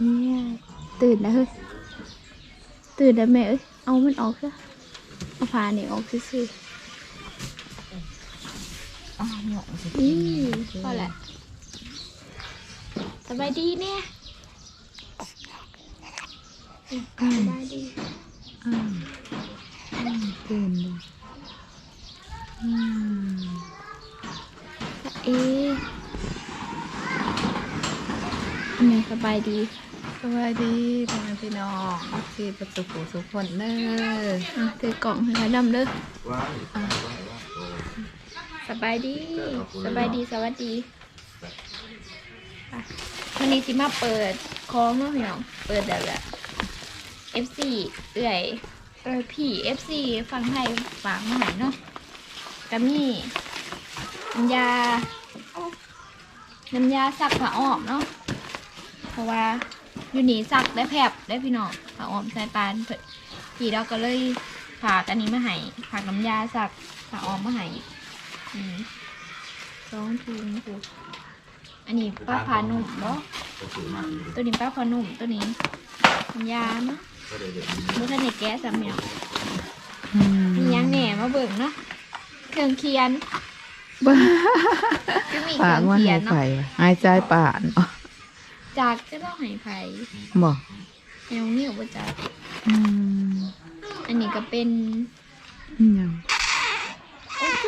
เนี่ยตื่นแล้วเฮ้ยตื่นแล้วแม่เอ้ยเอามันออกซะเอาผ้านี่ออกซื่ออ๋อเหนียวสิๆนี่พอแหละสบายดีเนี่ยสบายดีอืมอืมตื่นเลยอืมเอ๊ะอันนี้สบายดีส วัสดีพ่อแม่พี่น้องที่ประตูผู้สุขคนเด้ออะถือกล่องให้เขาดำเด้อว้ายว้ายว้ายโอ้สบายดีสบายดีสวัสดีอะวันนี้สิมาเปิดคล้องเนาะพี่น้องเปิดแบบแบบ FC เอื่อยเออพี่ FC ฟังไทยฝากมาใหม่เนาะกัมีน้ำยาน้ำยาซักผ้าอ้อมเนาะเพราะว่า อยู่นี่ซักได้แผบได้พี่น้องผ้าอ้อมใส่ปานเพิ่นพี่เราก็เลยฝากอันนี้มาให้ฝากน้ำยาซักผ้าอ้อมมาให้อืมสองถุงถูกอันนี้ป้าพานุ่มเนาะก็ถือมากอยู่ตัวนี้ป้าพานุ่มตัวนี้น้ำยาเนาะก็เลยเด็ดเมื่อทันในแก๊สสามเนาะอืมมีหยังแหน่มาเบิ่งเนาะเครื่องเคียนบ้าก็มีเคปารื่กองมันเคียหานยเนาะไปหายใจป่านอ๋อ จากจะต้องให้ไผ่บอกแนวเหนียวบ่จากอืมอันนี้ก็เป็นอิหยัง โอ้โห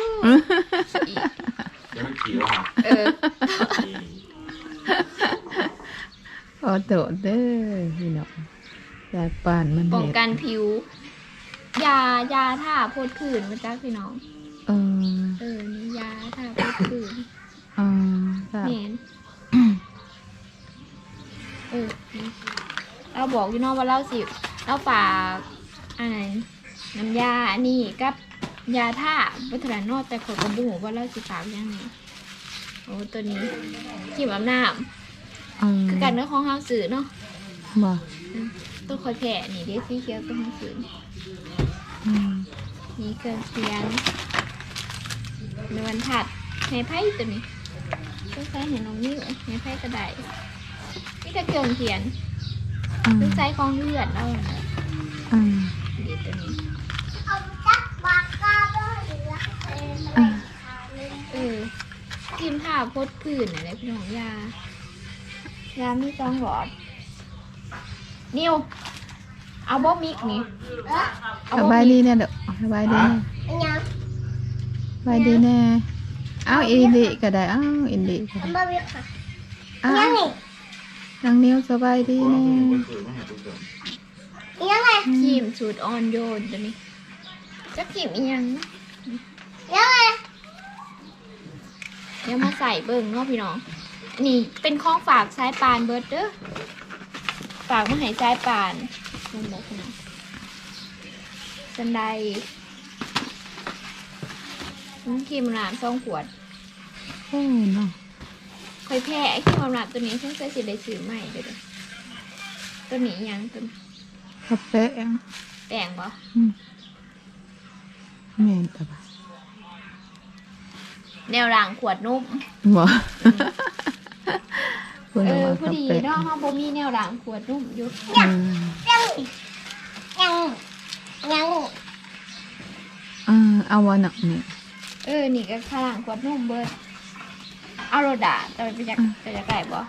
แล้วมันขี่แล้วฮะเออขอโทษเด้อพี่น้องยายป่านมันป้องเห็ดกันผิว ยายาท่าโพดผื่นมาจากพี่น้อง เออเออนี่ยาท่าโพดผื่นเออค่ะเห็น เราบอกพี่น้องว่าเราสิเราฝากอะไรน้ำยาอันนี้กับยาท่าวัฒนานอกแต่ขอยกระบุ้ว่าเราสิฝากยังไงโอ้ตัวนี้ขีมอาบน้เออำคือกันเนื้อของห้าสื่อเนาะบอกตัวคอยแผ่นี่เด็กสีเขียวตัวห้าสื่ออืมนี่เครื่องเขียนในวันถัดในไพ่ตัวนี้ต้องใช้เห็นน้องนิ้วในไพ่กระไดนี่ถ้าเครื่องเขียน อืมต้องใช้ของเลือดเอาน่ะอืมดีตัวนี้อะเออกินท่าพดผื่นอะไรพี่น้องยายามีสองหลอดนิวเอาบ่มิกนี่เอาสบ่บายมิดีกเนี่ยเด้อสบายดีแน่สบายดีแน่เอ้าอินดีก็ได้เอ้าอินดีก็ได้เอ้า นางนิ้วสบายดีว่าแน่มันก็ถือมาให้ทุกคนครีมสูตรอ่อนโยนตัวนี้จะครีมอีหยังนะเดี๋ยวมาใส่เบิ่งเนาะพี่น้อง นี่เป็นของฝากสายปานเบิร์ดเด้อฝากมาให้สายปานมันบอกพี่น้องสันไดน้ำครีมน้ำสองขวดโอ้เนาะ ค่อยแพ้ไอ้ครีมน้ำตัวนี้ฉันใส่สิได้ซื้อใหม่เด้อเด้อตัวนี้อิหยังตัวนี้กาแฟแป้งบ่อืมแม่นตะบะแนวรางขวดนุ่มบ่คุณเออว่าพอดีกาแฟเนาะเฮาบ่มีแนวรางขวดนุ่มอยู่อืมเออเอาวันหนักนี่เออนี่ก็ข้างขวดนุ่มเบิด เอาโรดาแต่ไปจากไปจากไก่บ่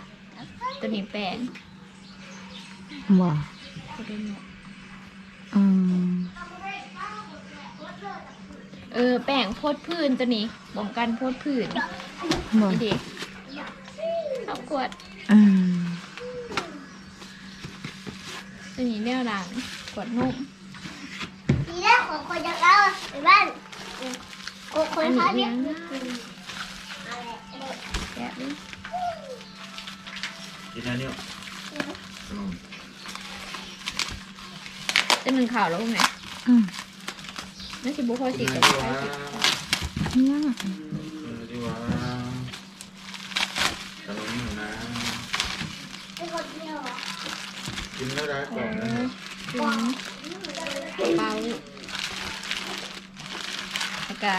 ตัวนี้แป้งบ่ตัวนี้เนาะอืมเออแป้งโพดพื้นตัวนี้ป้องกันโพดพื้นบ่นี่ดิเอาขวดอืมตัวนี้แนวรางขวดนุ่มทีแรกของคนจะเล่าไปบ้านกูคนอันนี้เขาเลี้เรียยง กนะแกะดิกินได้เนี่ยขนมจะหนึ่งข่าวแล้วไงอืมนั่นสิบุคอยกิสินได้กับดีไปว่าสิเนี่ยกินได้ดีว่าขนมหนูนะเป็นคนเดียวอะกินแล้วได้โอ้ก่อนนะถึงเบาอากา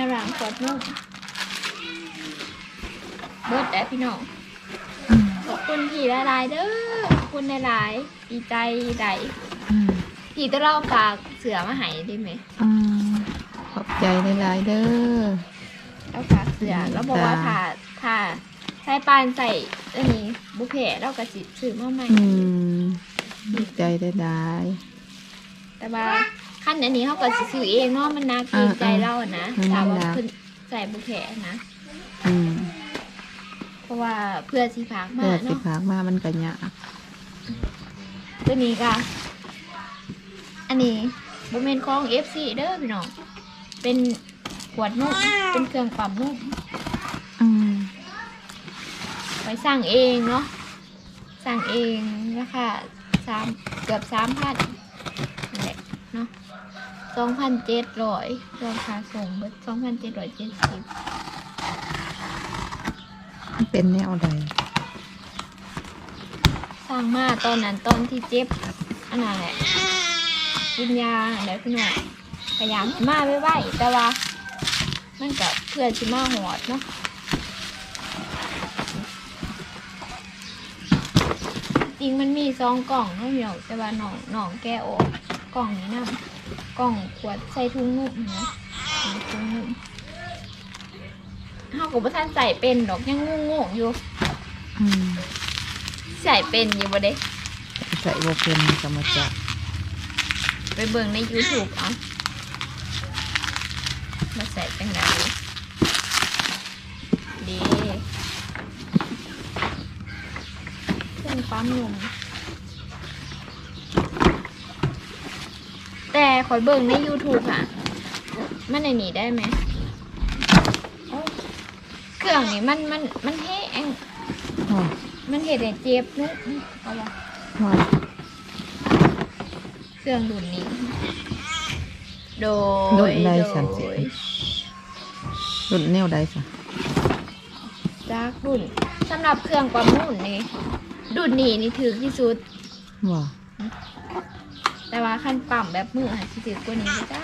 แนวรางขวดนุ่มเบิดแต่พี่น้อง ขอบคุณพี่หลายๆเด้อขอบคุณหลายๆดีใจใดอืมพี่ต้องเล่าฝากเสือมาให้ได้ไหมอืมขอบใจหลายๆเด้อเราฝากเสือแล้วบอกว่าถ้าถ้าใช้ปานใส่อันนี้บุเพเรากระสิซื้อมาใหม่อืมดีใจหลายแต่ว่า ขั้นอันนี้เขาก็สิซื้อเองเนาะมันน่าเกรงใจเราอะนะอืมถามว่าน่าเพิ่นใส่บุเพนะๆอืมเพราะว่าเพื่อสิพากมาเพื่อสิเนาะพากมามันก็ยากตัวนี้ก็อันนี้บุเมนของ FC เด้อพี่น้องเป็นขวดนุ่มเป็นเครื่องปั๊มนุ่มอืมไปสั่งเองเนาะสั่งเองราคาสามเกือบสามพันนั่นแหละเนาะ สองพันเจ็ดร้อยราคาส่งเบิดสองพันเจ็ดร้อยเจ็ดสิบมันเป็นแนวใดสั่งมาตอนนั้นตอนที่เจ็บอันนั้นแหละกินยาเดี๋ยวพี่หน่อยพยายามให้มาไว้ๆแต่ว่ามันกับเพื่อนชิมาหอดเนาะจริงมันมีซองกล่องเนาะพี่น้องแต่ว่าน้องน้องแกะออกกล่องนี้นะ กล่องขวดใส่ถุงนุ่มนะถุงนุ่มเฮากับพ่ท่านใส่เป็นดอกยังงงๆอยู่อืมใส่เป็นอยู่บ่เด้ใส่บ่เป็นก็มาจับไปเบิ่งใน YouTube เอามาใส่จังไดดีเครื่องปั๊มนมแต่ข อยเบิ่งใน YouTube ค่ะ มันในนี้ได้ไหมโอ้เครื่องนี้มันมันมันแห้งอ๋อมันเห็ดให้เจ็บนุกเอาวะว่าเครื่องดุนนี้ โดย รุ่นใดโสันสิดยรุ่นแนวใดซะจากดุนสำหรับเครื่องปั๊มนุ่นนี่ดุนนี้นี่ถือที่สุด ว่า แต่ว่าขั้นปั๊มแบบมือหันสิถือกว่านี้นะจ๊ะ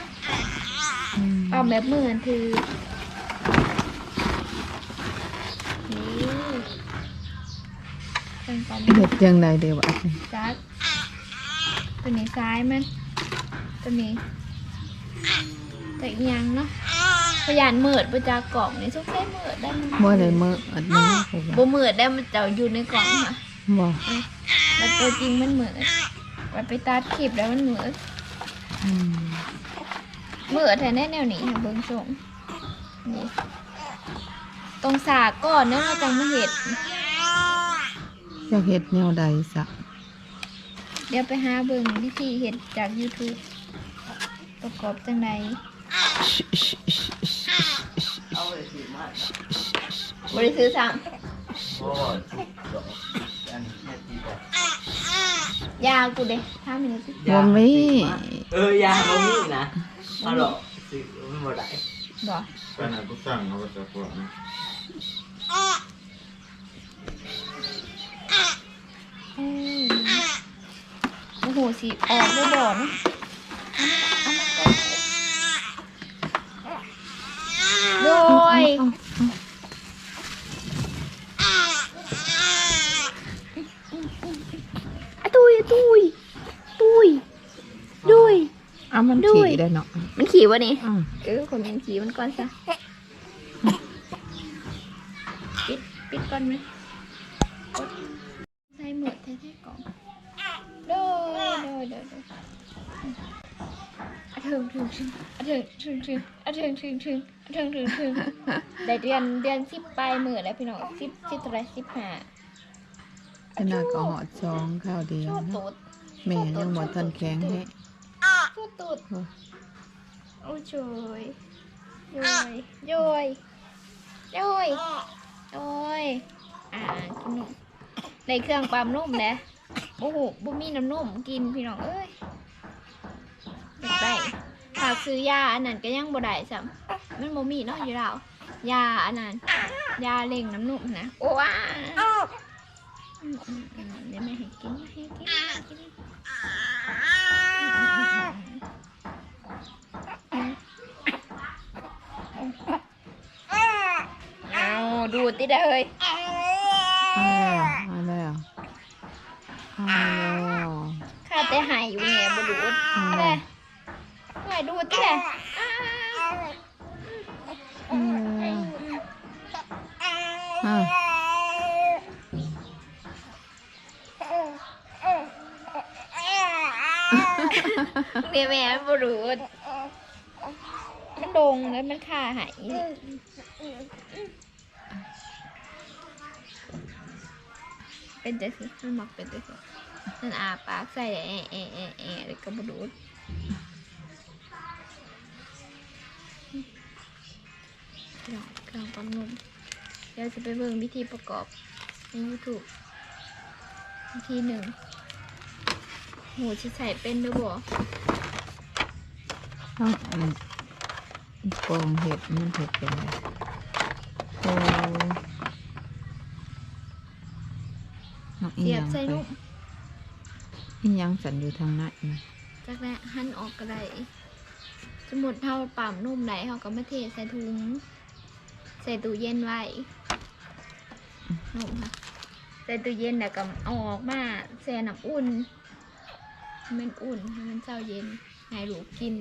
อืมปั๊มแบบมือหันถือนี่เครื่องปั๊มเฮ็ดจังไดเด้อวะจัดตัวนี้ซ้ายมันตัวนี้แต่อีกอยังเนาะพยานเมิดประจากกล่องนี่สงสัยเมิดได้มันบ่ได้มื้ออันนี้ผมบ่ว่าเมิดได้มันจะอยู่ในกล่องค่ะบ่แล้วตัวจริงมันเมิด ไปไปตัดคลิปแล้วมันเมิดอืมเมิดแทนได้แนวนี้ค่ะเบิ่งส่งนี่ตรงสากก่อนเนาะเราจังมาเห็ด อยากเฮ็ดแนวใดซะเดี๋ยวไปหาเบิ่งวิธีเห็ดจาก YouTube ประกอบจังใดบริซื้อสั่ง โอ้ย ยากูเด้ถ้ามันนี่สิบ่มี เออยาบ่มีนะเอาหรอกซื้อมันบ่ได้บ่ขนาดกูสั่งเขาก็จะปวดนะเอ้ยโอ้โหสิออกด้วยบ่เนาะเอามาก่อนโดย อะตุยอะตุยตุยดุยเอามันด้วยขี่ได้เนาะมันขี่วะนี่อืมเออคนมันขี่มันก่อนซะปิดปิดก่อนไหมกดใส่หมดแท้ๆก่อนโดยโดยโดยโดยอะเถิงถึงถึงอะเถิงถึงถึงอะเถิงถึงถึงอะเถิงถึงถึงได้เดือนเดือนสิบปลายมือแล้วพี่น้องสิบสิบเท่าไหรสิบห้า ขนาดก็หอดซองข้าวเดียวโชดนะตูดแม่ยังบ่ทันแข็งแฮะโชดตูดโอ้โอ้ยโจยโยยโยยโยยโอ้ยอ่ากินนมในเครื่องปั๊มนุ่มนะโอ้โหบุมีน้ำนุ่มกินพี่น้องเอ้ยอยากได้ถ้าซื้อยาอันนั้นก็ยังบ่ได้ซ้ำมันบ่มีเนาะอยู่แล้วยาอันนั้นยาเล่งน้ำนุ่มนะโอ้ว้าอืมอืมอืม เดี๋ยวแม่ให้กินให้กินให้กินเอาดูดติได้เลยเอาแล้วเอาแล้วข้าแต่หายอยู่เนี่ยบดูดเอาอะแล้ไรว เมียแม่บดูดมันดงแล้วมันขาหายเป็นจังสิมันมักเป็นจังสินั่นอาปากใส่แอะแอะแอะแอะแล้วก็บดูดเดี๋ยวเครื่องปั๊มนมเดี๋ยวจะไปเบิ่งวิธีประกอบใน YouTube วิธีหนึ่ง หมูชิใส่เป็นด้วยบ่ต้องอันกองเห็ดมันเห็ดเป็นไงโอ้เอาอีเสีหยยับงใส่ไปลูกอีหยังสันอยู่ทางนั้นนะจากนั้นหั่นออกก็ได้สมมุดเท่าปั๊มนุ่มไหนเขาก็มาเทใส่ถุง ใส่ตู้เย็นไว้นุ่มค่ะใส่ตู้เย็นแล้วก็เอาออกมาแช่น้ำอุ่น ให้มันอุ่นให้มันเช้าเย็นให้ลูกกิน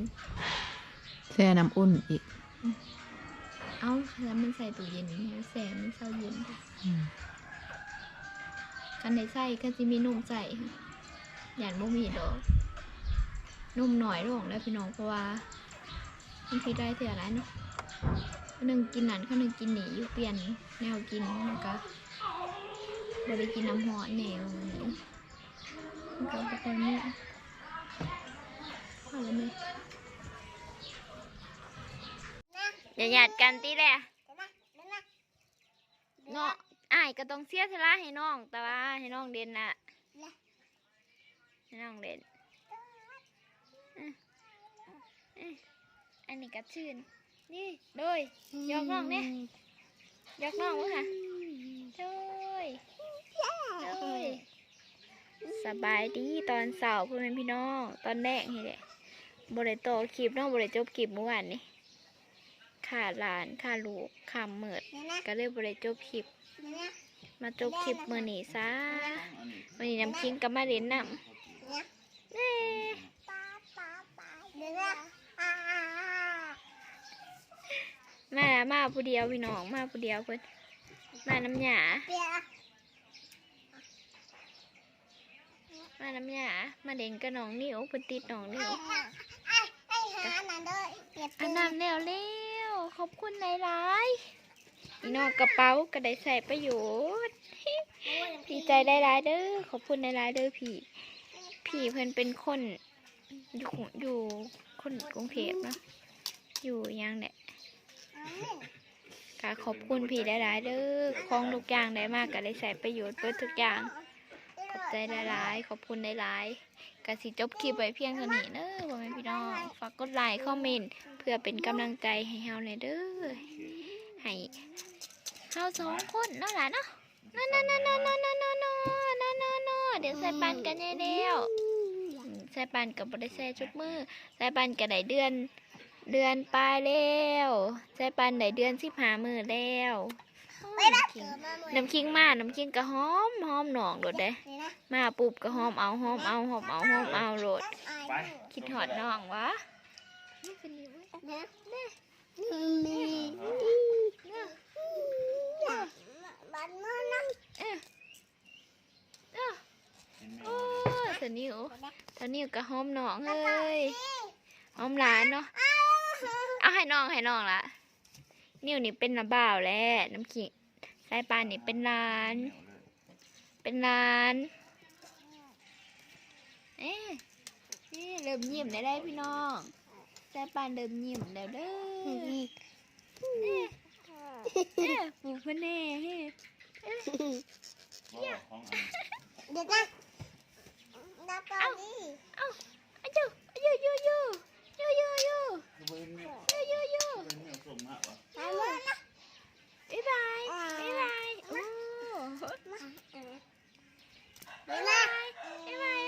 แช่น้ำอุ่นอีก เอาแล้วมันใส่ตู้เย็นให้มันแช่มันเช้าเย็นอืมคันในใส่ก็จะมีนุ่มใส่ค่ะอย่างบ่มีดอก นุ่มหน่อยลงแล้วพี่น้องเพราะว่ามันพิดได้เท่าไรเนาะข้าวหนึ่งกินนั่นข้าวหนึ่งกินหนีอยู่เปลี่ยนแนวกินมันก็บ่ได้กินน้ำหอนแนวนี้มันก็บ่ค่อยมีพ อแล้วไหมอย่าหยาดกันตีแหละเนาะอ้ายก็ต้องเสียสละให้น้อง แต่ว่าให้น้องเด่นน่ะให้น้องเด่นอันนี้ก็ชื่นนี่โดยยกน้องเนี่ยยกน้องวะค่ะโดยโดย สบายดีตอนเสาร์พ่อแม่พี่น้องตอนแรกนี่แหละบริโตอคลิปเน้องบริจบคลิปเมื่อวานนี่ขาดหลานขาดลูกขามเมิดก็เลยบริจบคลิป มาจบคลิปมือนี้ซะวันนี้น้ำคิงกับมาเล่นน้ำเน่เดี๋ยวนะอ่ามาแล้วมาผู้เดียวพี่น้องมาผู้เดียวเพิ่นมาน้ำหยา เดี๋ยว มาน้ำยามาเด่นกับน้องนิ้วเพิ่นติดน้องนิ้วไอ้ไอ้หานั่นด้วยเก็บอันนั้นแล้วเร็วขอบคุณหลายๆอีน้องกระเป๋าก็ได้ใส่ประโยชน์ดีใจได้หลายเด้อขอบคุณหลายๆเด้อพี่ พี่เพิ่นเป็นคนอยู่อยู่คนกรุงเทพนะอยู่ยังเนี่ยก็ขอบคุณพี่หลายๆเด้อของทุกอย่างได้มากก็ได้ใส่ประโยชน์เบิดทุกอย่าง ใจหลายๆขอบคุณหลายๆกสิจบคลิปไว้เพียงเท่านี้เด้อพ่อแม่พี่น้องฝากกดไลค์คอมเมนต์เพื่อเป็นกำลังใจให้เฮาเลยเด้อให้เฮาสองคนเนาะหละเนาะนอนนอนนอนนอนนอนนอนนอนนอนนอนเดี๋ยวใส่ปันกันยายแล้วใส่ปันกับบริใส่ชุดมือใส่ปันกับได้เดือน เดือนปลายแล้วใส่ปันได้เดือนสิบหามือแล้ว น้ำคิงน้ำคิงมาน้ำคิงก็หอมหอมหนองโดดเด้นี่นะมาปุ๊บก็หอมเอาหอมเอาหอมเอาหอมเอาโรดไปคิดหอดน้องวะนะนี่บ้านมือนั่งเอ้อเอ้อโอ้ยเธอนิวเธอนิวก็หอมน้องเฮ้ยหอมหลานเนาะเอาให้น้องให้น้องละนิวนี่เป็นน้าบ่าวแล้วน้ำขิง สายปานนี่เป็นหลาน เป็นหลานเอ๊ะนี่เริ่มยิ้มได้ได้พี่น้องสายปานเริ่มยิ้มแล้วเด้อเอ๊ะปูพะเน่เฮ้เดี๋ยวนะนับตอนนี้เอ้าอายุอายุยูยูยูยูยูยูยูยูยูทำมือ บ๊ายบายบ๊ายบายมาบ๊ายบายบ๊ายบาย